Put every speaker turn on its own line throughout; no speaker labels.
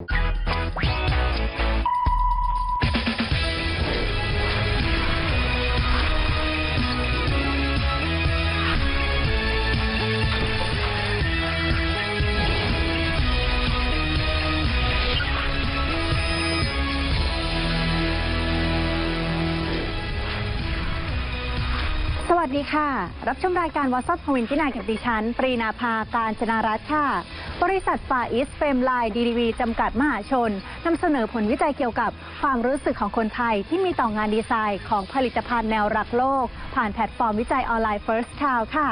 สวัสดีค่ะ รับชมรายการวอ t ซั p พวินที่นายกับดิฉัน ปรีนาภาการจนารัตน์ค่ะ บริษัทฟาอิสเฟมไลน์ดีดีวีจำกัดมหาชนนำเสนอผลวิจัยเกี่ยวกับความรู้สึกของคนไทย ที่มีต่องานดีไซน์ของผลิตภัณฑ์แนวรักโลก ผ่านแพลตฟอร์มวิจัยออนไลน์ First Child ค่ะ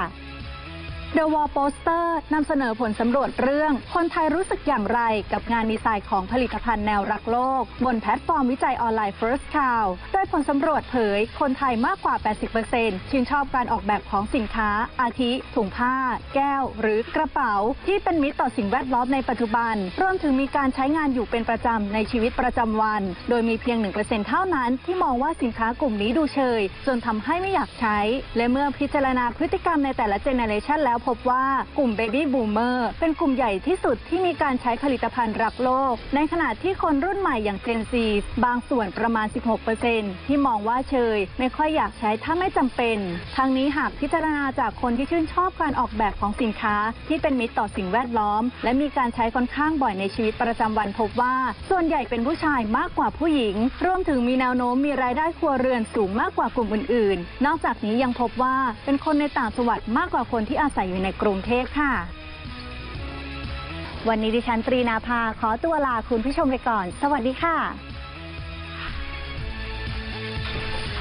The Wall Poster นำเสนอผลสำรวจเรื่อง คนไทยรู้สึกอย่างไรกับงานดีไซน์ของผลิตภัณฑ์แนวรักโลก บนแพลตฟอร์มวิจัยออนไลน์ First Child โดยผลสำรวจเผย คนไทยมากกว่า 80%ชื่นชอบการออกแบบของสินค้า อาทิ ถุงผ้า แก้ว หรือกระเป๋า ที่เป็นมิตรต่อสิ่งแวดล้อมในปัจจุบัน รวมถึงมีการใช้งานอยู่เป็นประจำในชีวิตประจำวัน โดยมีเพียง 1%เท่านั้น ที่มองว่าสินค้ากลุ่มนี้ดูเชย จนทำให้ไม่อยากใช้ และเมื่อพิจารณาพฤติกรรมในแต่ละเจเนเรชันแล้วพบว่ากลุ่ม Baby Boomer เป็นกลุ่มใหญ่ที่สุดที่มีการใช้ผลิตภัณฑ์รักโลก ในขณะที่คนรุ่นใหม่อย่าง Gen Z บางส่วนประมาณ 16%ที่มองว่าเชย ไม่ค่อยอยากใช้ถ้าไม่จำเป็น ทั้งนี้หากพิจารณาจากคนที่ชื่นชอบการออกแบบของสินค้า ที่เป็นมิตรต่อสิ่งแวดล้อม และมีการใช้ค่อนข้างบ่อยในชีวิตประจำวันพบว่า ส่วนใหญ่เป็นผู้ชายมากกว่าผู้หญิง รวมถึงมีแนวโน้มมีรายได้ครัวเรือนสูงมากกว่ากลุ่มอื่น ๆ นอกจากนี้ยังพบว่าเป็นคนในต่างจังหวัดมากกว่าคนที่อาศัยอยู่ในกรุงเทพค่ะ วันนี้ดิฉันตรีนาภาขอตัวลาคุณผู้ชมไปก่อน สวัสดีค่ะ